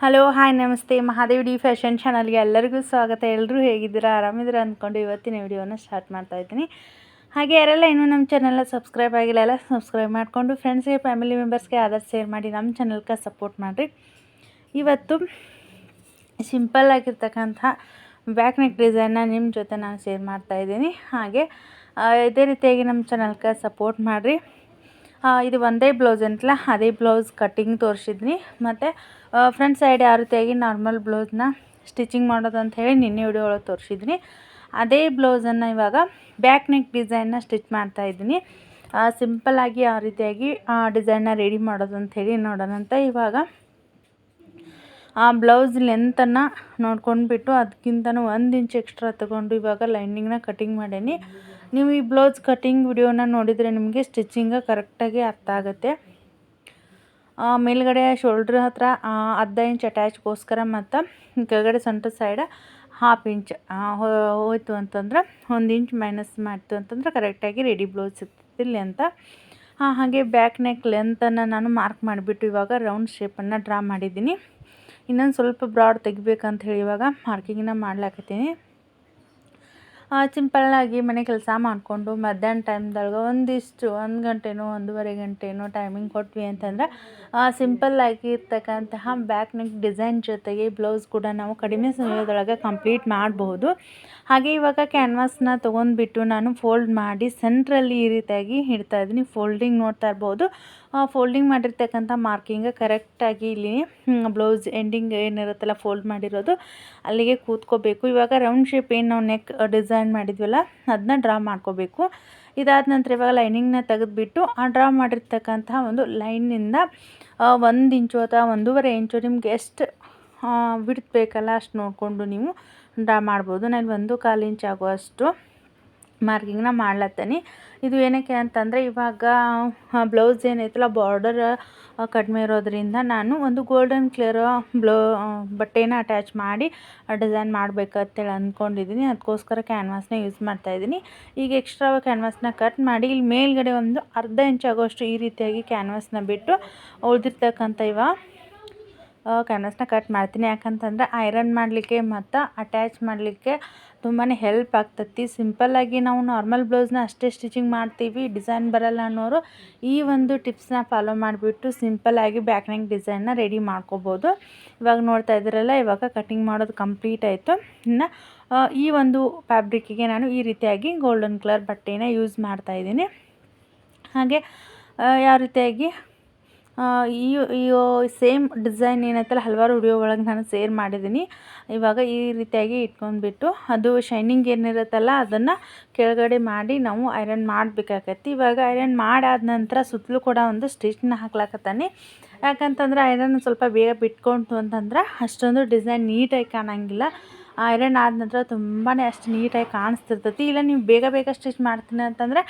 Hello hi ನಮಸ್ತೆ. Mahadev D fashion ಚಾನಲ್ಗೆ ಎಲ್ಲರಿಗೂ ಸ್ವಾಗತ. ಎಲ್ಲರೂ ಹೇಗಿದ್ದೀರಾ? ಆರಾಮಿದ್ದೀರಾ ಅಂದ್ಕೊಂಡು ಇವತ್ತಿನ ವಿಡಿಯೋನ ಸ್ಟಾರ್ಟ್ ಮಾಡ್ತಾ ಇದ್ದೀನಿ. ಹಾಗೆ ಯಾರೆಲ್ಲ ಇನ್ನೂ ನಮ್ಮ ಚಾನಲ್ನ ಸಬ್ಸ್ಕ್ರೈಬ್ ಆಗಿಲ್ಲ, ಎಲ್ಲ ಸಬ್ಸ್ಕ್ರೈಬ್ ಮಾಡಿಕೊಂಡು ಫ್ರೆಂಡ್ಸ್ಗೆ ಫ್ಯಾಮಿಲಿ ಮೆಂಬರ್ಸ್ಗೆ ಆದಷ್ಟು ಶೇರ್ ಮಾಡಿ ನಮ್ಮ ಚಾನಲ್ಗೆ ಸಪೋರ್ಟ್ ಮಾಡಿರಿ. ಇವತ್ತು ಸಿಂಪಲ್ ಆಗಿರ್ತಕ್ಕಂಥ ಬ್ಯಾಕ್ ನೆಕ್ ಡಿಸೈನ್ನ ನಿಮ್ಮ ಜೊತೆ ನಾನು ಶೇರ್ ಮಾಡ್ತಾ ಇದ್ದೀನಿ. ಹಾಗೆ ಇದೇ ರೀತಿಯಾಗಿ ನಮ್ಮ ಚಾನಲ್ಗೆ ಸಪೋರ್ಟ್ ಮಾಡಿರಿ. ಇದು ಒಂದೇ ಬ್ಲೌಸ್ ಅಂತಲ್ಲ, ಅದೇ ಬ್ಲೌಸ್ ಕಟ್ಟಿಂಗ್ ತೋರಿಸಿದ್ನಿ. ಮತ್ತು ಫ್ರಂಟ್ ಸೈಡ್ ಯಾವ ರೀತಿಯಾಗಿ ನಾರ್ಮಲ್ ಬ್ಲೌಸ್ನ ಸ್ಟಿಚಿಂಗ್ ಮಾಡೋದು ಅಂತ ಹೇಳಿ ನಿನ್ನೆ ವಿಡಿಯೋ ಒಳಗೆ ತೋರಿಸಿದ್ನಿ. ಅದೇ ಬ್ಲೌಸನ್ನು ಇವಾಗ ಬ್ಯಾಕ್ ನೆಕ್ ಡಿಸೈನ್ನ ಸ್ಟಿಚ್ ಮಾಡ್ತಾ ಇದ್ದೀನಿ. ಸಿಂಪಲ್ಲಾಗಿ ಯಾವ ರೀತಿಯಾಗಿ ಡಿಸೈನ್ನ ರೆಡಿ ಮಾಡೋದು ಅಂತ ಹೇಳಿ ನೋಡೋಣಂತ ಇವಾಗ. ಆ ಬ್ಲೌಸ್ ಲೆಂತನ್ನು ನೋಡ್ಕೊಂಡ್ಬಿಟ್ಟು ಅದಕ್ಕಿಂತನೂ ಒಂದು ಇಂಚ್ ಎಕ್ಸ್ಟ್ರಾ ತಗೊಂಡು ಇವಾಗ ಲೈನಿಂಗ್ನ ಕಟಿಂಗ್ ಮಾಡೀನಿ. ನೀವು ಈ ಬ್ಲೌಸ್ ಕಟ್ಟಿಂಗ್ ವಿಡಿಯೋನ ನೋಡಿದರೆ ನಿಮಗೆ ಸ್ಟಿಚಿಂಗ ಕರೆಕ್ಟಾಗಿ ಅರ್ಥ ಆಗುತ್ತೆ. ಮೇಲ್ಗಡೆ ಶೋಲ್ಡ್ರ್ ಹತ್ರ ಅರ್ಧ ಇಂಚ್ ಅಟ್ಯಾಚ್ಗೋಸ್ಕರ ಮತ್ತು ಕೆಳಗಡೆ ಸೆಂಟರ್ ಸೈಡ್ ಹಾಫ್ ಇಂಚ್ ಹೋಯಿತು ಅಂತಂದ್ರೆ ಒಂದು ಇಂಚ್ ಮೈನಸ್ ಮಾಡ್ತು ಅಂತಂದ್ರೆ ಕರೆಕ್ಟಾಗಿ ರೆಡಿ ಬ್ಲೌಸ್ ಸಿಗ್ತಿಲ್ಲ ಅಂತ. ಹಾಂ ಹಾಗೆ ಬ್ಯಾಕ್ ನೆಕ್ ಲೆಂತನ್ನು ನಾನು ಮಾರ್ಕ್ ಮಾಡಿಬಿಟ್ಟು ಇವಾಗ ರೌಂಡ್ ಶೇಪನ್ನು ಡ್ರಾ ಮಾಡಿದ್ದೀನಿ. ಇನ್ನೊಂದು ಸ್ವಲ್ಪ ಬ್ರಾಡ್ ತೆಗಿಬೇಕಂತ ಹೇಳಿ ಇವಾಗ ಮಾರ್ಕಿಂಗನ್ನ ಮಾಡ್ಲಾಕತ್ತೀನಿ. ಸಿಂಪಲ್ಲಾಗಿ ಮನೆ ಕೆಲಸ ಮಾಡಿಕೊಂಡು ಮಧ್ಯಾಹ್ನ ಟೈಮ್ದೊಳಗೆ ಒಂದಿಷ್ಟು, ಒಂದು ಗಂಟೆನೋ, ಒಂದೂವರೆ ಗಂಟೆನೋ ಟೈಮಿಂಗ್ ಕೊಟ್ವಿ ಅಂತಂದ್ರೆ ಸಿಂಪಲ್ಲಾಗಿ ಇರ್ತಕ್ಕಂತಹ ಬ್ಯಾಕ್ ನೆಕ್ ಡಿಸೈನ್ ಜೊತೆಗೆ ಬ್ಲೌಸ್ ಕೂಡ ನಾವು ಕಡಿಮೆ ಸಮಯದೊಳಗೆ ಕಂಪ್ಲೀಟ್ ಮಾಡಬಹುದು ಹಾಗೆ ಇವಾಗ ಕ್ಯಾನ್ವಾಸ್ನ ತೊಗೊಂಡ್ಬಿಟ್ಟು ನಾನು ಫೋಲ್ಡ್ ಮಾಡಿ ಸೆಂಟ್ರಲ್ಲಿ ಈ ರೀತಿಯಾಗಿ ಇಡ್ತಾ ಇದ್ದೀನಿ. ಫೋಲ್ಡಿಂಗ್ ನೋಡ್ತಾ ಇರ್ಬೋದು. ಫೋಲ್ಡಿಂಗ್ ಮಾಡಿರ್ತಕ್ಕಂಥ ಮಾರ್ಕಿಂಗ್ ಕರೆಕ್ಟಾಗಿ ಇಲ್ಲಿ ಬ್ಲೌಸ್ ಎಂಡಿಂಗ್ ಏನಿರುತ್ತಲ್ಲ ಫೋಲ್ಡ್ ಮಾಡಿರೋದು, ಅಲ್ಲಿಗೆ ಕೂತ್ಕೋಬೇಕು. ಇವಾಗ ರೌಂಡ್ ಶೇಪ್ ಏನು ನಾವು ನೆಕ್ ಡಿಸೈನ್ ಮಾಡಿದ್ವಲ್ಲ ಅದನ್ನ ಡ್ರಾ ಮಾಡ್ಕೋಬೇಕು. ಇದಾದ ನಂತರ ಇವಾಗ ಲೈನಿಂಗ್ನ ತೆಗೆದುಬಿಟ್ಟು ಆ ಡ್ರಾ ಮಾಡಿರ್ತಕ್ಕಂಥ ಒಂದು ಲೈನಿಂದ ಒಂದು ಇಂಚು ಅಥವಾ ಒಂದೂವರೆ ಇಂಚು ನಿಮ್ಗೆ ಎಷ್ಟು ಬಿಡ್ಬೇಕಲ್ಲ ಅಷ್ಟು ನೋಡಿಕೊಂಡು ನೀವು ಡ್ರಾ ಮಾಡ್ಬೋದು. ನಾನು ಒಂದು ಕಾಲು ಇಂಚ್ ಆಗುವಷ್ಟು ಮಾರ್ಕಿಂಗ್ನ ಮಾಡ್ಲತ್ತೀನಿ. ಇದು ಏನಕ್ಕೆ ಅಂತಂದರೆ ಇವಾಗ ಬ್ಲೌಸ್ ಏನೈತಲ್ಲ, ಬಾರ್ಡರ್ ಕಡಿಮೆ ಇರೋದ್ರಿಂದ ನಾನು ಒಂದು ಗೋಲ್ಡನ್ ಕ್ಲಿಯರ್ ಬ್ಲೌ ಬಟ್ಟೆನ ಅಟ್ಯಾಚ್ ಮಾಡಿ ಡಿಸೈನ್ ಮಾಡಬೇಕಂತೇಳಿ ಅಂದ್ಕೊಂಡಿದ್ದೀನಿ ಅದಕ್ಕೋಸ್ಕರ ಕ್ಯಾನ್ವಾಸ್ನ ಯೂಸ್ ಮಾಡ್ತಾಯಿದ್ದೀನಿ ಈಗ ಎಕ್ಸ್ಟ್ರಾ ಕ್ಯಾನ್ವಾಸ್ನ ಕಟ್ ಮಾಡಿ, ಇಲ್ಲಿ ಮೇಲ್ಗಡೆ ಒಂದು ಅರ್ಧ ಇಂಚ್ ಆಗೋಷ್ಟು ಈ ರೀತಿಯಾಗಿ ಕ್ಯಾನ್ವಾಸ್ನ ಬಿಟ್ಟು, ಉಳಿದಿರ್ತಕ್ಕಂಥ ಇವ ಕ್ಯಾನ್ವಾಸ್ನ ಕಟ್ ಮಾಡ್ತೀನಿ. ಯಾಕಂತಂದರೆ ಐರನ್ ಮಾಡಲಿಕ್ಕೆ ಮತ್ತು ಅಟ್ಯಾಚ್ ಮಾಡಲಿಕ್ಕೆ ತುಂಬಾ ಹೆಲ್ಪ್ ಆಗ್ತತಿ. ಸಿಂಪಲ್ಲಾಗಿ ನಾವು ನಾರ್ಮಲ್ ಬ್ಲೌಸ್ನ ಅಷ್ಟೇ ಸ್ಟಿಚಿಂಗ್ ಮಾಡ್ತೀವಿ. ಡಿಸೈನ್ ಬರಲ್ಲ ಅನ್ನೋರು ಈ ಒಂದು ಟಿಪ್ಸ್ನ ಫಾಲೋ ಮಾಡಿಬಿಟ್ಟು ಸಿಂಪಲ್ಲಾಗಿ ಬ್ಯಾಕ್ ನೆಕ್ ಡಿಸೈನ್ನ ರೆಡಿ ಮಾಡ್ಕೋಬೋದು. ಇವಾಗ ನೋಡ್ತಾ ಇದ್ದೀರಲ್ಲ, ಇವಾಗ ಕಟಿಂಗ್ ಮಾಡೋದು ಕಂಪ್ಲೀಟ್ ಆಯಿತು. ಇನ್ನು ಈ ಒಂದು ಫ್ಯಾಬ್ರಿಕ್ಕಿಗೆ ನಾನು ಈ ರೀತಿಯಾಗಿ ಗೋಲ್ಡನ್ ಕಲರ್ ಬಟ್ಟೆನ ಯೂಸ್ ಮಾಡ್ತಾಯಿದ್ದೀನಿ ಹಾಗೆ ಯಾವ ರೀತಿಯಾಗಿ ಈ ಸೇಮ್ ಡಿಸೈನ್ ಏನೈತಲ್ಲ, ಹಲವಾರು ವಿಡಿಯೋ ಒಳಗೆ ನಾನು ಸೇರ್ ಮಾಡಿದ್ದೀನಿ ಇವಾಗ ಈ ರೀತಿಯಾಗಿ ಇಟ್ಕೊಂಡ್ಬಿಟ್ಟು ಅದು ಶೈನಿಂಗ್ ಏನಿರುತ್ತಲ್ಲ, ಅದನ್ನು ಕೆಳಗಡೆ ಮಾಡಿ ನಾವು ಐರನ್ ಮಾಡಬೇಕಾಗತ್ತೆ. ಇವಾಗ ಐರನ್ ಮಾಡಾದ ನಂತರ ಸುತ್ತಲೂ ಕೂಡ ಒಂದು ಸ್ಟಿಚ್ನ ಹಾಕ್ಲಾಕತ್ತಾನೆ. ಯಾಕಂತಂದ್ರೆ ಐರನ್ ಸ್ವಲ್ಪ ಬೇಗ ಬಿಟ್ಕೊಂತು ಅಂತಂದ್ರೆ ಅಷ್ಟೊಂದು ಡಿಸೈನ್ ನೀಟಾಗಿ ಕಾಣಂಗಿಲ್ಲ. ಐರನ್ ಆದ ನಂತರ ತುಂಬಾ ಅಷ್ಟು ನೀಟಾಗಿ ಕಾಣಿಸ್ತಿರ್ತೈತಿ. ಇಲ್ಲ, ನೀವು ಬೇಗ ಬೇಗ ಸ್ಟಿಚ್ ಮಾಡ್ತೀನಿ ಅಂತಂದರೆ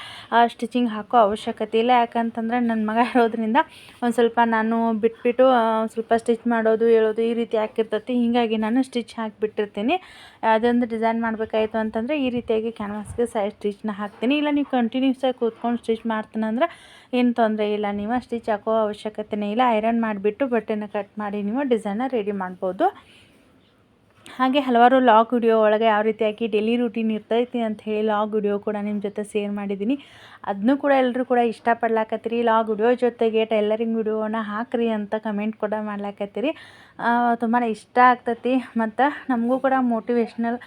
ಸ್ಟಿಚಿಂಗ್ ಹಾಕೋ ಅವಶ್ಯಕತೆ ಇಲ್ಲ. ಯಾಕಂತಂದರೆ ನನ್ನ ಮಗ ಇರೋದ್ರಿಂದ ಒಂದು ಸ್ವಲ್ಪ ನಾನು ಬಿಟ್ಬಿಟ್ಟು ಸ್ವಲ್ಪ ಸ್ಟಿಚ್ ಮಾಡೋದು, ಹೇಳೋದು ಈ ರೀತಿ ಹಾಕಿರ್ತೈತಿ. ಹೀಗಾಗಿ ನಾನು ಸ್ಟಿಚ್ ಹಾಕಿಬಿಟ್ಟಿರ್ತೀನಿ. ಅದೊಂದು ಡಿಸೈನ್ ಮಾಡಬೇಕಾಯಿತು ಅಂತಂದರೆ ಈ ರೀತಿಯಾಗಿ ಕ್ಯಾನ್ವಾಸ್ಗೆ ಸೈಡ್ ಸ್ಟಿಚ್ನ ಹಾಕ್ತೀನಿ. ಇಲ್ಲ, ನೀವು ಕಂಟಿನ್ಯೂಸ್ ಆಗಿ ಕೂತ್ಕೊಂಡು ಸ್ಟಿಚ್ ಮಾಡ್ತೀನಂದ್ರೆ ಏನು ತೊಂದರೆ ಇಲ್ಲ. ನೀವು ಸ್ಟಿಚ್ ಹಾಕೋ ಅವಶ್ಯಕತೆನೇ ಇಲ್ಲ. ಐರನ್ ಮಾಡಿಬಿಟ್ಟು ಬಟ್ಟೆನ ಕಟ್ ಮಾಡಿ ನೀವು ಡಿಸೈನ್ನ ರೆಡಿ ಮಾಡ್ಬೋದು. ಹಾಗೆ ಹಲವಾರು ಲಾಗ್ ವಿಡಿಯೋ ಒಳಗೆ ಯಾವ ರೀತಿಯಾಗಿ ಡೈಲಿ ರೂಟೀನ್ ಇರ್ತೈತಿ ಅಂತ ಹೇಳಿ ಲಾಗ್ ವಿಡಿಯೋ ಕೂಡ ನಿಮ್ಮ ಜೊತೆ ಶೇರ್ ಮಾಡಿದ್ದೀನಿ ಅದನ್ನೂ ಕೂಡ ಎಲ್ಲರೂ ಕೂಡ ಇಷ್ಟಪಡ್ಲಾಕತ್ತೀರಿ. ಲಾಗ್ ವಿಡಿಯೋ ಜೊತೆಗೆ ಟೈಲರಿಂಗ್ ವಿಡಿಯೋನ ಹಾಕ್ರಿ ಅಂತ ಕಮೆಂಟ್ ಕೂಡ ಮಾಡ್ಲಾಕತ್ತೀರಿ. ತುಂಬಾ ಇಷ್ಟ ಆಗ್ತೈತಿ. ಮತ್ತು ನಮಗೂ ಕೂಡ ಮೋಟಿವೇಶ್ನಲ್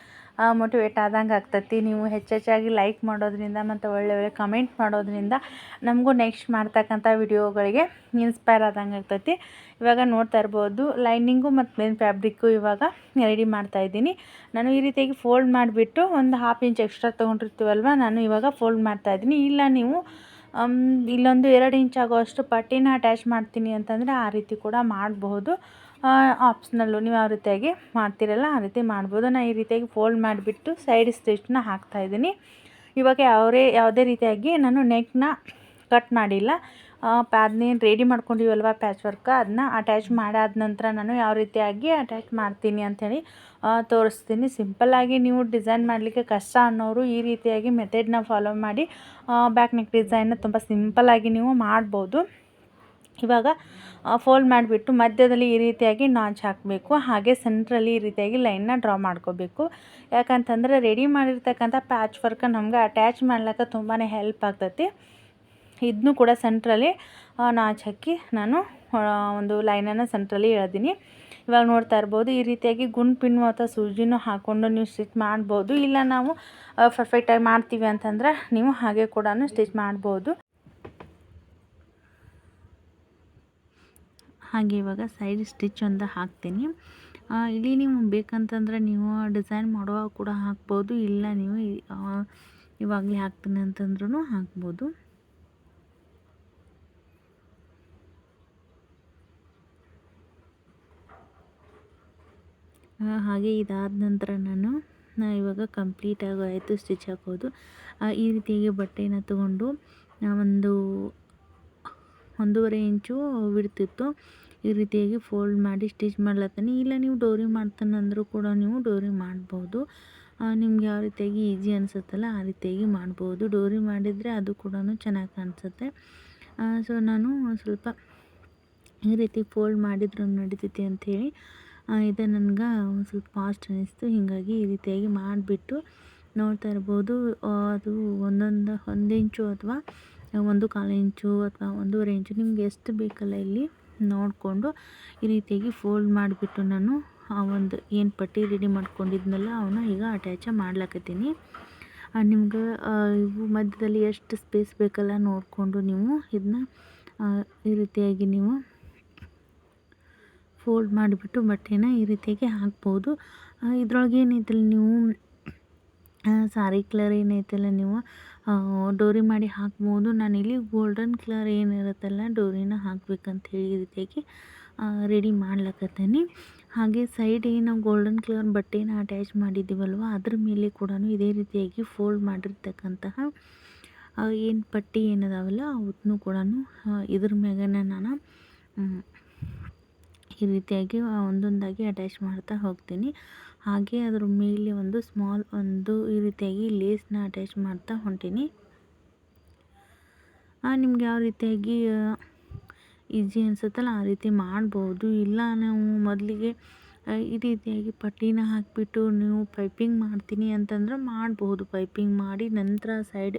ಮೋಟಿವೇಟ್ ಆದಂಗೆ ಆಗ್ತೈತಿ. ನೀವು ಹೆಚ್ಚೆಚ್ಚಾಗಿ ಲೈಕ್ ಮಾಡೋದ್ರಿಂದ ಮತ್ತು ಒಳ್ಳೆ ಒಳ್ಳೆ ಕಮೆಂಟ್ ಮಾಡೋದ್ರಿಂದ ನಮಗೂ ನೆಕ್ಸ್ಟ್ ಮಾಡ್ತಕ್ಕಂಥ ವಿಡಿಯೋಗಳಿಗೆ ಇನ್ಸ್ಪೈರ್ ಆದಂಗೆ ಆಗ್ತೈತಿ. ಇವಾಗ ನೋಡ್ತಾ ಇರ್ಬೋದು ಲೈನಿಂಗು ಮತ್ತು ಮೇನ್ ಫ್ಯಾಬ್ರಿಕ್ಕು ಇವಾಗ ರೆಡಿ ಮಾಡ್ತಾ ಇದ್ದೀನಿ. ನಾನು ಈ ರೀತಿಯಾಗಿ ಫೋಲ್ಡ್ ಮಾಡಿಬಿಟ್ಟು ಒಂದು ಹಾಫ್ ಇಂಚ್ ಎಕ್ಸ್ಟ್ರಾ ತೊಗೊಂಡಿರ್ತೀವಲ್ವ, ನಾನು ಇವಾಗ ಫೋಲ್ಡ್ ಮಾಡ್ತಾ ಇದ್ದೀನಿ. ಇಲ್ಲ ನೀವು ಇಲ್ಲೊಂದು ಎರಡು ಇಂಚ್ ಆಗೋಷ್ಟು ಪಟ್ಟಿನ ಅಟ್ಯಾಚ್ ಮಾಡ್ತೀನಿ ಅಂತಂದರೆ ಆ ರೀತಿ ಕೂಡ ಮಾಡಬಹುದು ಆಪ್ಷನಲ್ಲು ನೀವು ಯಾವ ರೀತಿಯಾಗಿ ಮಾಡ್ತೀರಲ್ಲ, ಆ ರೀತಿ ಮಾಡ್ಬೋದು. ನಾನು ಈ ರೀತಿಯಾಗಿ ಫೋಲ್ಡ್ ಮಾಡಿಬಿಟ್ಟು ಸೈಡ್ ಸ್ಟಿಚ್ನ ಹಾಕ್ತಾಯಿದ್ದೀನಿ ಇವಾಗ ಯಾವರೇ, ಯಾವುದೇ ರೀತಿಯಾಗಿ ನಾನು ನೆಕ್ನ ಕಟ್ ಮಾಡಿಲ್ಲ. ಅದನ್ನೇನು ರೆಡಿ ಮಾಡ್ಕೊಂಡಿವಲ್ವ ಪ್ಯಾಚ್ ವರ್ಕ್ ಅದನ್ನ ಅಟ್ಯಾಚ್ ಮಾಡಾದ ನಂತರ ನಾನು ಯಾವ ರೀತಿಯಾಗಿ ಅಟ್ಯಾಚ್ ಮಾಡ್ತೀನಿ ಅಂಥೇಳಿ ತೋರಿಸ್ತೀನಿ. ಸಿಂಪಲ್ಲಾಗಿ ನೀವು ಡಿಸೈನ್ ಮಾಡಲಿಕ್ಕೆ ಕಷ್ಟ ಅನ್ನೋರು ಈ ರೀತಿಯಾಗಿ ಮೆಥಡ್ನ ಫಾಲೋ ಮಾಡಿ ಬ್ಯಾಕ್ ನೆಕ್ ಡಿಸೈನ್ನ ತುಂಬ ಸಿಂಪಲ್ಲಾಗಿ ನೀವು ಮಾಡ್ಬೋದು. ಇವಾಗ ಫೋಲ್ಡ್ ಮಾಡಿಬಿಟ್ಟು ಮಧ್ಯದಲ್ಲಿ ಈ ರೀತಿಯಾಗಿ ನಾಚ್ ಹಾಕಬೇಕು. ಹಾಗೆ ಸೆಂಟ್ರಲ್ಲಿ ಈ ರೀತಿಯಾಗಿ ಲೈನ್ನ ಡ್ರಾ ಮಾಡ್ಕೋಬೇಕು. ಯಾಕಂತಂದರೆ ರೆಡಿ ಮಾಡಿರ್ತಕ್ಕಂಥ ಪ್ಯಾಚ್ ವರ್ಕ್ ನಮ್ಗೆ ಅಟ್ಯಾಚ್ ಮಾಡ್ಲಿಕ್ಕೆ ತುಂಬಾ ಹೆಲ್ಪ್ ಆಗ್ತೈತಿ. ಇದನ್ನು ಕೂಡ ಸೆಂಟ್ರಲ್ಲಿ ನಾಚ್ ಹಾಕಿ ನಾನು ಒಂದು ಲೈನನ್ನು ಸೆಂಟ್ರಲ್ಲಿ ಎಳೆದೀನಿ. ಇವಾಗ ನೋಡ್ತಾ ಇರ್ಬೋದು, ಈ ರೀತಿಯಾಗಿ ಗುಂಡು ಪಿನ್ನು ಅಥವಾ ಸೂಜಿನೂ ಹಾಕ್ಕೊಂಡು ನೀವು ಸ್ಟಿಚ್ ಮಾಡ್ಬೋದು. ಇಲ್ಲ ನಾವು ಪರ್ಫೆಕ್ಟಾಗಿ ಮಾಡ್ತೀವಿ ಅಂತಂದ್ರೆ ನೀವು ಹಾಗೆ ಕೂಡ ಸ್ಟಿಚ್ ಮಾಡ್ಬೋದು. ಹಾಗೆ ಇವಾಗ ಸೈಡ್ ಸ್ಟಿಚ್ ಒಂದು ಹಾಕ್ತೀನಿ. ಇಲ್ಲಿ ನೀವು ಬೇಕಂತಂದ್ರೆ ನೀವು ಡಿಸೈನ್ ಮಾಡುವಾಗ ಕೂಡ ಹಾಕ್ಬೋದು, ಇಲ್ಲ ನೀವು ಇವಾಗಲೇ ಹಾಕ್ತೀನಿ ಅಂತಂದ್ರೂ ಹಾಕ್ಬೋದು. ಹಾಗೆ ಇದಾದ ನಂತರ ನಾನು ಇವಾಗ ಕಂಪ್ಲೀಟಾಗಿ ಆಯಿತು ಸ್ಟಿಚ್ ಹಾಕೋದು. ಈ ರೀತಿಯಾಗಿ ಬಟ್ಟೆನ ತಗೊಂಡು ಒಂದು ಒಂದೂವರೆ ಇಂಚು ಬಿಡ್ತಿತ್ತು ಈ ರೀತಿಯಾಗಿ ಫೋಲ್ಡ್ ಮಾಡಿ ಸ್ಟಿಚ್ ಮಾಡ್ಲತ್ತೀನಿ. ಇಲ್ಲ, ನೀವು ಡೋರಿ ಮಾಡ್ತಾನಂದ್ರೂ ಕೂಡ ನೀವು ಡೋರಿ ಮಾಡ್ಬೋದು. ನಿಮ್ಗೆ ಯಾವ ರೀತಿಯಾಗಿ ಈಸಿ ಅನಿಸುತ್ತಲ್ಲ, ಆ ರೀತಿಯಾಗಿ ಮಾಡ್ಬೋದು. ಡೋರಿ ಮಾಡಿದರೆ ಅದು ಕೂಡ ಚೆನ್ನಾಗಿ ಕಾಣಿಸುತ್ತೆ. ಸೊ, ನಾನು ಸ್ವಲ್ಪ ಈ ರೀತಿ ಫೋಲ್ಡ್ ಮಾಡಿದ್ರು ನಡೀತೈತಿ ಅಂಥೇಳಿ ಇದು ನನಗೆ ಒಂದು ಸ್ವಲ್ಪ ಫಾಸ್ಟ್ ಅನ್ನಿಸ್ತು ಹೀಗಾಗಿ ಈ ರೀತಿಯಾಗಿ ಮಾಡಿಬಿಟ್ಟು ನೋಡ್ತಾ ಇರ್ಬೋದು. ಅದು ಒಂದೊಂದು, ಒಂದು ಇಂಚು ಅಥವಾ ಒಂದು ಕಾಲು ಇಂಚು ಅಥವಾ ಒಂದೂವರೆ ಇಂಚು ನಿಮ್ಗೆ ಎಷ್ಟು ಬೇಕಲ್ಲ ಇಲ್ಲಿ ನೋಡಿಕೊಂಡು ಈ ರೀತಿಯಾಗಿ ಫೋಲ್ಡ್ ಮಾಡಿಬಿಟ್ಟು ನಾನು ಆ ಒಂದು ಏನು ಪಟ್ಟಿ ರೆಡಿ ಮಾಡ್ಕೊಂಡಿದ್ನಲ್ಲ ಅವನ್ನ ಈಗ ಅಟ್ಯಾಚ ಮಾಡ್ಲಾಕತ್ತೀನಿ. ನಿಮ್ಗೆ ಇವು ಮಧ್ಯದಲ್ಲಿ ಎಷ್ಟು ಸ್ಪೇಸ್ ಬೇಕಲ್ಲ ನೋಡಿಕೊಂಡು ನೀವು ಇದನ್ನ ಈ ರೀತಿಯಾಗಿ ನೀವು ಫೋಲ್ಡ್ ಮಾಡಿಬಿಟ್ಟು ಬಟ್ಟೆನ ಈ ರೀತಿಯಾಗಿ ಹಾಕ್ಬೋದು. ಇದ್ರೊಳಗೆ ಏನೈತಲ್ಲ ನೀವು ಸಾರಿ ಕಲರ್ ಏನೈತಲ್ಲ ನೀವು ಡೋರಿ ಮಾಡಿ ಹಾಕ್ಬೋದು. ನಾನಿಲ್ಲಿ ಗೋಲ್ಡನ್ ಕಲರ್ ಏನಿರುತ್ತಲ್ಲ, ಡೋರಿನ ಹಾಕ್ಬೇಕಂತ ಹೇಳಿ ರೀತಿಯಾಗಿ ರೆಡಿ ಮಾಡ್ಲಕತ್ತೀನಿ. ಹಾಗೆ ಸೈಡ್ ಏನು ಗೋಲ್ಡನ್ ಕಲರ್ ಬಟ್ಟೆನ ಅಟ್ಯಾಚ್ ಮಾಡಿದ್ದೀವಲ್ವ, ಅದ್ರ ಮೇಲೆ ಕೂಡ ಇದೇ ರೀತಿಯಾಗಿ ಫೋಲ್ಡ್ ಮಾಡಿರ್ತಕ್ಕಂತಹ ಏನು ಪಟ್ಟಿ ಏನದಾವಲ್ಲ ಅವನ್ನೂ ಕೂಡ ಇದ್ರ ಮ್ಯಾಗನ ನಾನು ಈ ರೀತಿಯಾಗಿ ಒಂದೊಂದಾಗಿ ಅಟ್ಯಾಚ್ ಮಾಡ್ತಾ ಹೋಗ್ತೀನಿ. ಹಾಗೆ ಅದರ ಮೇಲೆ ಒಂದು ಸ್ಮಾಲ್ ಒಂದು ಈ ರೀತಿಯಾಗಿ ಲೇಸ್ನ ಅಟ್ಯಾಚ್ ಮಾಡ್ತಾ ಹೊಂಟೀನಿ. ನಿಮ್ಗೆ ಯಾವ ರೀತಿಯಾಗಿ ಈಸಿ ಅನಿಸುತ್ತಲ್ಲ ಆ ರೀತಿ ಮಾಡ್ಬೋದು. ಇಲ್ಲ ನಾವು ಮೊದಲಿಗೆ ಈ ರೀತಿಯಾಗಿ ಪಟ್ಟಿನ ಹಾಕಿಬಿಟ್ಟು ನೀವು ಪೈಪಿಂಗ್ ಮಾಡ್ತೀನಿ ಅಂತಂದ್ರೆ ಮಾಡ್ಬೋದು. ಪೈಪಿಂಗ್ ಮಾಡಿ ನಂತರ ಸೈಡ್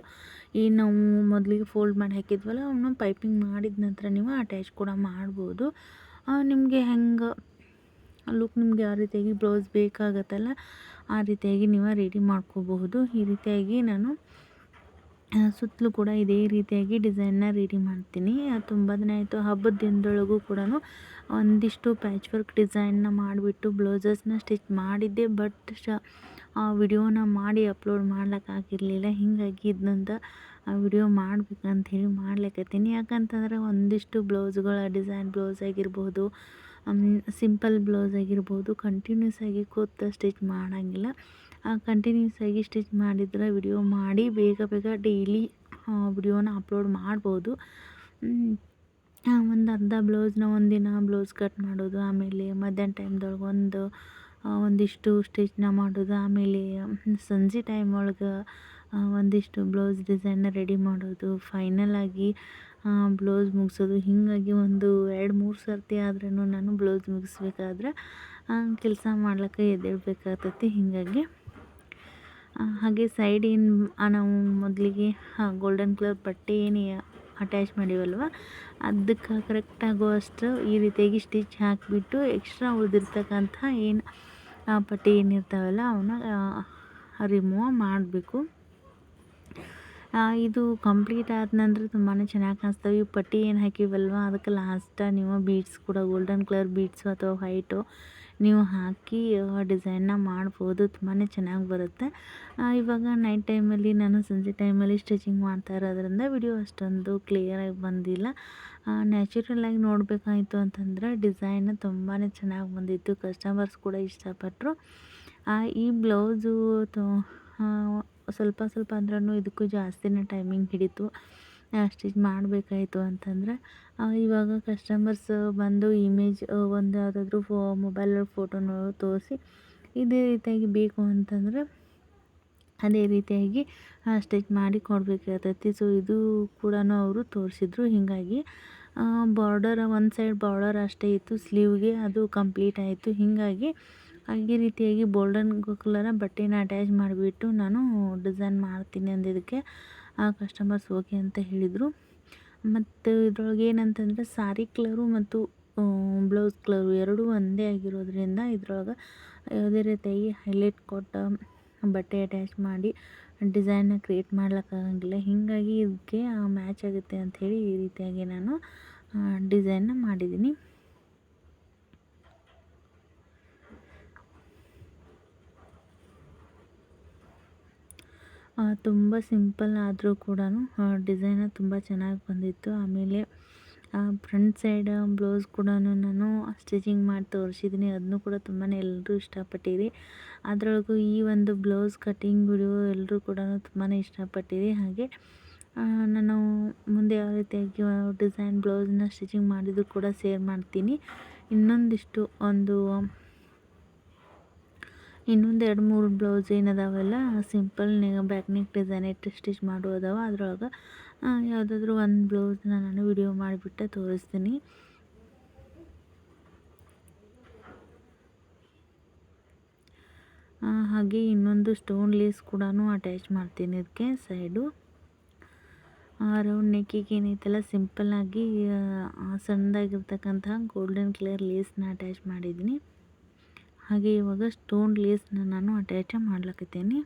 ಏನು ನಾವು ಮೊದಲಿಗೆ ಫೋಲ್ಡ್ ಮಾಡಿ ಹಾಕಿದ್ವಲ್ಲ, ಅವನ್ನ ಪೈಪಿಂಗ್ ಮಾಡಿದ ನಂತರ ನೀವು ಅಟ್ಯಾಚ್ ಕೂಡ ಮಾಡ್ಬೋದು. ನಿಮಗೆ ಹೆಂಗೆ ಲುಕ್ ನಿಮಗೆ ಯಾವ ರೀತಿಯಾಗಿ ಬ್ಲೌಸ್ ಬೇಕಾಗತ್ತಲ್ಲ, ಆ ರೀತಿಯಾಗಿ ನೀವು ರೆಡಿ ಮಾಡ್ಕೋಬಹುದು. ಈ ರೀತಿಯಾಗಿ ನಾನು ಸುತ್ತಲೂ ಕೂಡ ಇದೇ ರೀತಿಯಾಗಿ ಡಿಸೈನ್ನ ರೆಡಿ ಮಾಡ್ತೀನಿ. ತುಂಬ ದಿನ ಆಯಿತು, ಹಬ್ಬದ ದಿನದೊಳಗೂ ಕೂಡ ಒಂದಿಷ್ಟು ಪ್ಯಾಚ್ ವರ್ಕ್ ಡಿಸೈನ್ನ ಮಾಡಿಬಿಟ್ಟು ಬ್ಲೌಸಸ್ನ ಸ್ಟಿಚ್ ಮಾಡಿದ್ದೆ ಬಟ್ ಶ ವಿಡಿಯೋನ ಮಾಡಿ ಅಪ್ಲೋಡ್ ಮಾಡ್ಲಿಕ್ಕಾಗಿರಲಿಲ್ಲ. ಹೀಗಾಗಿ ಇದನ್ನಂತ ವಿಡಿಯೋ ಮಾಡ್ಬೇಕಂತ ಹೇಳಿ ಮಾಡ್ಲಿಕ್ಕತ್ತೀನಿ ಯಾಕಂತಂದ್ರೆ ಒಂದಿಷ್ಟು ಬ್ಲೌಸ್ಗಳ ಡಿಸೈನ್ ಬ್ಲೌಸ್ ಆಗಿರ್ಬೋದು ಸಿಂಪಲ್ ಬ್ಲೌಸ್ ಆಗಿರ್ಬೋದು ಕಂಟಿನ್ಯೂಸ್ ಆಗಿ ಕೂತ ಸ್ಟಿಚ್ ಮಾಡೋಂಗಿಲ್ಲ. ಕಂಟಿನ್ಯೂಸ್ ಆಗಿ ಸ್ಟಿಚ್ ಮಾಡಿದ್ರೆ ವಿಡಿಯೋ ಮಾಡಿ ಬೇಗ ಬೇಗ ಡೈಲಿ ವಿಡಿಯೋನ ಅಪ್ಲೋಡ್ ಮಾಡ್ಬೋದು. ಒಂದು ಅರ್ಧ ಬ್ಲೌಸ್ನ ಒಂದಿನ ಬ್ಲೌಸ್ ಕಟ್ ಮಾಡೋದು, ಆಮೇಲೆ ಮಧ್ಯಾಹ್ನ ಟೈಮ್ದೊಳಗೆ ಒಂದು ಒಂದಿಷ್ಟು ಸ್ಟಿಚ್ನ ಮಾಡೋದು, ಆಮೇಲೆ ಸಂಜೆ ಟೈಮ್ ಒಳಗೆ ಒಂದಿಷ್ಟು ಬ್ಲೌಸ್ ಡಿಸೈನ್ನ ರೆಡಿ ಮಾಡೋದು ಫೈನಲ್ ಆಗಿ ಬ್ಲೌಸ್ ಮುಗಿಸೋದು. ಹೀಗಾಗಿ ಒಂದು ಎರಡು, ಮೂರು ಸರ್ತಿ ಆದ್ರೂ ನಾನು ಬ್ಲೌಸ್ ಮುಗಿಸ್ಬೇಕಾದ್ರೆ ಕೆಲಸ ಮಾಡ್ಲಿಕ್ಕೆ ಎದ್ದೇಳ್ಬೇಕಾಗ್ತೈತಿ ಹೀಗಾಗಿ ಹಾಗೆ ಸೈಡ್ ಏನು ನಾವು ಮೊದಲಿಗೆ ಗೋಲ್ಡನ್ ಕಲರ್ ಬಟ್ಟೆ ಏನು ಅಟ್ಯಾಚ್ ಮಾಡೀವಲ್ವ ಅದಕ್ಕೆ ಕರೆಕ್ಟ್ ಆಗುವಷ್ಟು ಈ ರೀತಿಯಾಗಿ ಸ್ಟಿಚ್ ಹಾಕಿಬಿಟ್ಟು ಎಕ್ಸ್ಟ್ರಾ ಉಳಿದಿರ್ತಕ್ಕಂಥ ಏನು ಪಟ್ಟಿ ಏನಿರ್ತಾವಲ್ಲ, ಅವನ್ನ ರಿಮೂವ್ ಮಾಡಬೇಕು. ಇದು ಕಂಪ್ಲೀಟ್ ಆದ ನಂತರ ತುಂಬಾ ಚೆನ್ನಾಗಿ ಕಾಣಿಸ್ತವೆ. ಈ ಪಟ್ಟಿ ಏನು ಹಾಕಿವಲ್ವ? ಅದಕ್ಕೆ ಲಾಸ್ಟ ನೀವು ಬೀಡ್ಸ್ ಕೂಡ ಗೋಲ್ಡನ್ ಕಲರ್ ಬೀಡ್ಸು ಅಥವಾ ವೈಟು ನೀವು ಹಾಕಿ ಡಿಸೈನ್ನ ಮಾಡ್ಬೋದು. ತುಂಬಾ ಚೆನ್ನಾಗಿ ಬರುತ್ತೆ. ಇವಾಗ ನೈಟ್ ಟೈಮಲ್ಲಿ ನಾನು ಸಂಜೆ ಟೈಮಲ್ಲಿ ಸ್ಟಿಚಿಂಗ್ ಮಾಡ್ತಾ ಇರೋದ್ರಿಂದ ವಿಡಿಯೋ ಅಷ್ಟೊಂದು ಕ್ಲಿಯರಾಗಿ ಬಂದಿಲ್ಲ. ನ್ಯಾಚುರಲಾಗಿ ನೋಡಬೇಕಾಯಿತು ಅಂತಂದ್ರೆ ಡಿಸೈನ್ ತುಂಬಾ ಚೆನ್ನಾಗಿ ಬಂದಿತ್ತು. ಕಸ್ಟಮರ್ಸ್ ಕೂಡ ಇಷ್ಟಪಟ್ಟರು ಈ ಬ್ಲೌಸು ಸ್ವಲ್ಪ ಸ್ವಲ್ಪ ಅಂದ್ರೂ ಇದಕ್ಕೂ ಜಾಸ್ತಿನೇ ಟೈಮಿಂಗ್ ಹಿಡಿತು. ಸ್ಟಿಚ್ ಮಾಡಬೇಕಾಯ್ತು ಅಂತಂದರೆ ಇವಾಗ ಕಸ್ಟಮರ್ಸ್ ಬಂದು ಇಮೇಜ್ ಒಂದು ಯಾವುದಾದ್ರೂ ಫೋ ಮೊಬೈಲಲ್ಲಿ ಫೋಟೋನ ತೋರಿಸಿ ಇದೇ ರೀತಿಯಾಗಿ ಬೇಕು ಅಂತಂದರೆ ಅದೇ ರೀತಿಯಾಗಿ ಸ್ಟಿಚ್ ಮಾಡಿ ಕೊಡಬೇಕಾಗ್ತೈತಿ. ಸೊ ಇದು ಕೂಡ ಅವರು ತೋರಿಸಿದ್ರು ಹೀಗಾಗಿ. ಬಾರ್ಡರ್ ಒಂದು ಸೈಡ್ ಬಾರ್ಡರ್ ಅಷ್ಟೇ ಇತ್ತು ಸ್ಲೀವ್ಗೆ ಅದು ಕಂಪ್ಲೀಟ್ ಆಯಿತು. ಹೀಗಾಗಿ ಈ ರೀತಿಯಾಗಿ ಬೋಲ್ಡನ್ ಕಲರ ಬಟ್ಟೆನ ಅಟ್ಯಾಚ್ ಮಾಡಿಬಿಟ್ಟು ನಾನು ಡಿಸೈನ್ ಮಾಡ್ತೀನಿ ಅಂದಿದ್ದಕ್ಕೆ ಆ ಕಸ್ಟಮರ್ಸ್ ಓಕೆ ಅಂತ ಹೇಳಿದರು. ಮತ್ತು ಇದ್ರೊಳಗೆ ಏನಂತಂದರೆ ಸಾರಿ ಕಲರು ಮತ್ತು ಬ್ಲೌಸ್ ಕಲರು ಎರಡೂ ಒಂದೇ ಆಗಿರೋದ್ರಿಂದ ಇದ್ರೊಳಗೆ ಯಾವುದೇ ರೀತಿಯಾಗಿ ಹೈಲೈಟ್ ಕೊಟ್ಟು ಬಟ್ಟೆ ಅಟ್ಯಾಚ್ ಮಾಡಿ ಡಿಸೈನ್ನ ಕ್ರಿಯೇಟ್ ಮಾಡ್ಲಿಕ್ಕಾಗಂಗಿಲ್ಲ. ಹೀಗಾಗಿ ಇದಕ್ಕೆ ಮ್ಯಾಚ್ ಆಗುತ್ತೆ ಅಂಥೇಳಿ ಈ ರೀತಿಯಾಗಿ ನಾನು ಡಿಸೈನ್ನ ಮಾಡಿದ್ದೀನಿ. ತುಂಬ ಸಿಂಪಲ್ ಆದರೂ ಕೂಡ ಡಿಸೈನ ತುಂಬ ಚೆನ್ನಾಗಿ ಬಂದಿತ್ತು. ಆಮೇಲೆ ಫ್ರಂಟ್ ಸೈಡ್ ಬ್ಲೌಸ್ ಕೂಡ ನಾನು ಸ್ಟಿಚಿಂಗ್ ಮಾಡಿ ತೋರಿಸಿದ್ದೀನಿ ಅದನ್ನು ಕೂಡ ತುಂಬಾ ಎಲ್ಲರೂ ಇಷ್ಟಪಟ್ಟಿರಿ. ಅದರೊಳಗೂ ಈ ಒಂದು ಬ್ಲೌಸ್ ಕಟ್ಟಿಂಗ್ ವಿಡಿಯೋ ಎಲ್ಲರೂ ಕೂಡ ತುಂಬಾ ಇಷ್ಟಪಟ್ಟಿರಿ. ಹಾಗೆ ನಾನು ಮುಂದೆ ಯಾವ ರೀತಿಯಾಗಿ ಡಿಸೈನ್ ಬ್ಲೌಸ್ನ ಸ್ಟಿಚಿಂಗ್ ಮಾಡಿದ್ದು ಕೂಡ ಶೇರ್ ಮಾಡ್ತೀನಿ. ಇನ್ನೊಂದಿಷ್ಟು ಒಂದು ಇನ್ನೊಂದು ಎರಡು ಮೂರು ಬ್ಲೌಸ್ ಏನದಾವಲ್ಲ, ಸಿಂಪಲ್ ಬ್ಯಾಕ್ ನೆಕ್ ಡಿಸೈನ್ ಇಟ್ಟು ಸ್ಟಿಚ್ ಮಾಡೋದವ ಅದ್ರೊಳಗೆ ಯಾವುದಾದ್ರೂ ಒಂದು ಬ್ಲೌಸ್ನ ನಾನು ವಿಡಿಯೋ ಮಾಡಿಬಿಟ್ಟು, ತೋರಿಸ್ತೀನಿ. ಹಾಗೆ ಇನ್ನೊಂದು ಸ್ಟೋನ್ ಲೇಸ್ ಕೂಡ ಅಟ್ಯಾಚ್ ಮಾಡ್ತೀನಿ ಇದಕ್ಕೆ ಸೈಡು ರೌಂಡ್ ನೆಕ್ಕಿಗೆ ಏನೈತಲ್ಲ ಸಿಂಪಲ್ಲಾಗಿ ಸಣ್ಣದಾಗಿರ್ತಕ್ಕಂತಹ ಗೋಲ್ಡನ್ ಕಲರ್ ಲೇಸ್ನ ಅಟ್ಯಾಚ್ ಮಾಡಿದ್ದೀನಿ. ಹಾಗೆ ಇವಾಗ ಸ್ಟೋನ್ ಲೇಸ್ನ ನಾನು ಅಟ್ಯಾಚ ಮಾಡ್ಲಕತ್ತೇನೆ.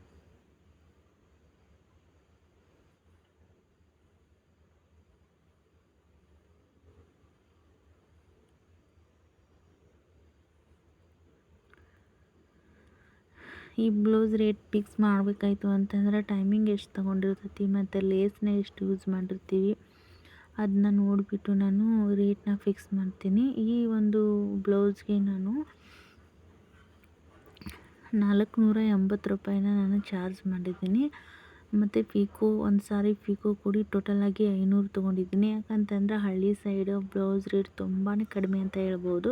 ಈ ಬ್ಲೌಸ್ ರೇಟ್ ಫಿಕ್ಸ್ ಮಾಡಬೇಕಾಯ್ತು ಅಂತಂದ್ರೆ ಟೈಮಿಂಗ್ ಎಷ್ಟು ತೊಗೊಂಡಿರ್ತೈತಿ ಮತ್ತು ಲೇಸ್ನ ಎಷ್ಟು ಯೂಸ್ ಮಾಡಿರ್ತೀವಿ. ಅದನ್ನ ನೋಡಿಬಿಟ್ಟು ನಾನು ರೇಟ್ನ ಫಿಕ್ಸ್ ಮಾಡ್ತೀನಿ. ಈ ಒಂದು ಬ್ಲೌಸ್ಗೆ ನಾನು ನಾಲ್ಕುನೂರ ಎಂಬತ್ತು ರೂಪಾಯಿನ ನಾನು ಚಾರ್ಜ್ ಮಾಡಿದ್ದೀನಿ. ಮತ್ತು ಪಿಕೋ ಒಂದು ಸಾರಿ ಪಿಕೋ ಕೂಡಿ ಟೋಟಲಾಗಿ ಐನೂರು ತೊಗೊಂಡಿದ್ದೀನಿ. ಯಾಕಂತಂದ್ರೆ ಹಳ್ಳಿ ಸೈಡ್ ಬ್ಲೌಸ್ ರೇಟ್ ತುಂಬಾ ಕಡಿಮೆ ಅಂತ ಹೇಳ್ಬೋದು.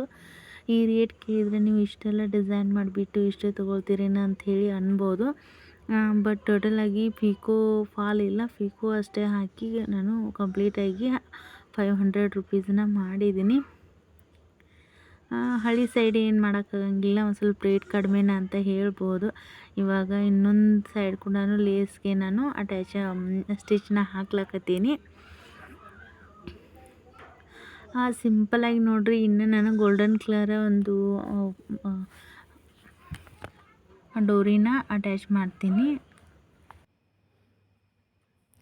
ಈ ರೇಟ್ ಕೇಳಿದರೆ ನೀವು ಇಷ್ಟೆಲ್ಲ ಡಿಸೈನ್ ಮಾಡಿಬಿಟ್ಟು ಇಷ್ಟೇ ತೊಗೊಳ್ತೀರೇನ ಅಂಥೇಳಿ ಅನ್ಬೋದು. ಬಟ್ ಟೋಟಲಾಗಿ ಪಿಕೋ ಫಾಲ್ ಇಲ್ಲ. ಪಿಕೋ ಅಷ್ಟೇ ಹಾಕಿ ನಾನು ಕಂಪ್ಲೀಟಾಗಿ ಫೈವ್ ಹಂಡ್ರೆಡ್ ರುಪೀಸನ್ನ ಮಾಡಿದ್ದೀನಿ. ಹಳ್ಳಿ ಸೈಡ್ ಏನು ಮಾಡೋಕ್ಕಾಗಂಗಿಲ್ಲ ಒಂದು ಸ್ವಲ್ಪ ರೇಟ್ ಕಡಿಮೆನ ಅಂತ ಹೇಳ್ಬೋದು. ಇವಾಗ ಇನ್ನೊಂದು ಸೈಡ್ ಕೂಡ ಲೇಸ್ಗೆ ನಾನು ಅಟ್ಯಾಚ ಸ್ಟಿಚ್ನ ಹಾಕ್ಲಕತ್ತೀನಿ. ಸಿಂಪಲಾಗಿ ನೋಡಿರಿ, ಇನ್ನು ನಾನು ಗೋಲ್ಡನ್ ಕಲರ ಒಂದು ಡೋರಿನ ಅಟ್ಯಾಚ್ ಮಾಡ್ತೀನಿ.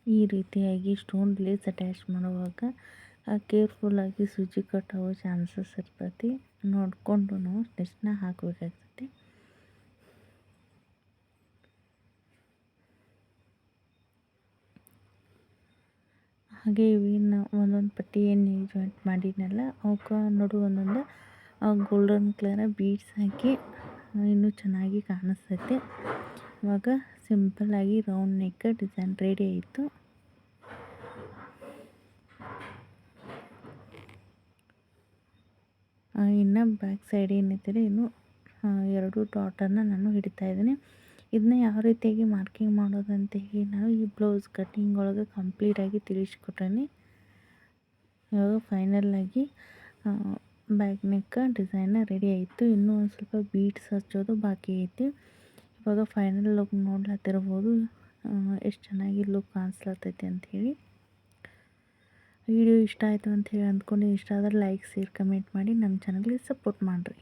ಈ ರೀತಿಯಾಗಿ ಸ್ಟೋನ್ ಲೇಸ್ ಅಟ್ಯಾಚ್ ಮಾಡುವಾಗ ಕೇರ್ಫುಲ್ಲಾಗಿ ಸೂಜಿ ಕಟ್ ಆಗೋ ಚಾನ್ಸಸ್ ಇರ್ತೈತಿ. ನೋಡಿಕೊಂಡು ನಾವು ಸ್ಟಿಚ್ನ ಹಾಕಬೇಕಾಗ್ತದೆ. ಹಾಗೆ ಇವನ್ನ ಒಂದೊಂದು ಪಟ್ಟಿ ಏನು ಜಾಯಿಂಟ್ ಮಾಡಿದ್ನಲ್ಲ, ಅವಕ್ಕೆ ನೋಡು ಒಂದೊಂದು ಗೋಲ್ಡನ್ ಕಲರ್ ಬೀಡ್ಸ್ ಹಾಕಿ ಇನ್ನೂ ಚೆನ್ನಾಗಿ ಕಾಣಿಸ್ತೈತಿ. ಇವಾಗ ಸಿಂಪಲ್ಲಾಗಿ ರೌಂಡ್ ನೆಕ್ ಡಿಸೈನ್ ರೆಡಿ ಆಯಿತು. ಇನ್ನು ಬ್ಯಾಕ್ ಸೈಡ್ ಏನೈತೆ ಇನ್ನು ಎರಡು ಡಾಟನ್ನು ನಾನು ಹಿಡಿತಾ ಇದ್ದೀನಿ. ಇದನ್ನ ಯಾವ ರೀತಿಯಾಗಿ ಮಾರ್ಕಿಂಗ್ ಮಾಡೋದಂತ ಹೇಳಿ ನಾನು ಈ ಬ್ಲೌಸ್ ಕಟ್ಟಿಂಗ್ ಒಳಗೆ ಕಂಪ್ಲೀಟಾಗಿ ತಿಳಿಸ್ಕೊಟ್ಟೇನೆ ಇವಾಗ ಫೈನಲ್ಲಾಗಿ ಬ್ಯಾಕ್ ನೆಕ್ ಡಿಸೈನ್ ರೆಡಿ ಆಯಿತು. ಇನ್ನೂ ಒಂದು ಸ್ವಲ್ಪ ಬೀಟ್ಸ್ ಹಚ್ಚೋದು ಬಾಕಿ ಐತಿ. ಇವಾಗ ಫೈನಲ್ ಲುಕ್ ನೋಡ್ಲತ್ತಿರ್ಬೋದು. ಎಷ್ಟು ಚೆನ್ನಾಗಿ ಲುಕ್ ಕಾಣಿಸ್ಲತ್ತೈತಿ ಅಂಥೇಳಿ ವಿಡಿಯೋ ಇಷ್ಟ ಆಯಿತು ಅಂತ ಹೇಳಿ ಅಂದ್ಕೊಂಡು, ಇಷ್ಟ ಆದರೆ ಲೈಕ್ ಶೇರ್ ಕಮೆಂಟ್ ಮಾಡಿ ನಮ್ಮ ಚಾನಲ್ಗೆ ಸಪೋರ್ಟ್ ಮಾಡಿರಿ.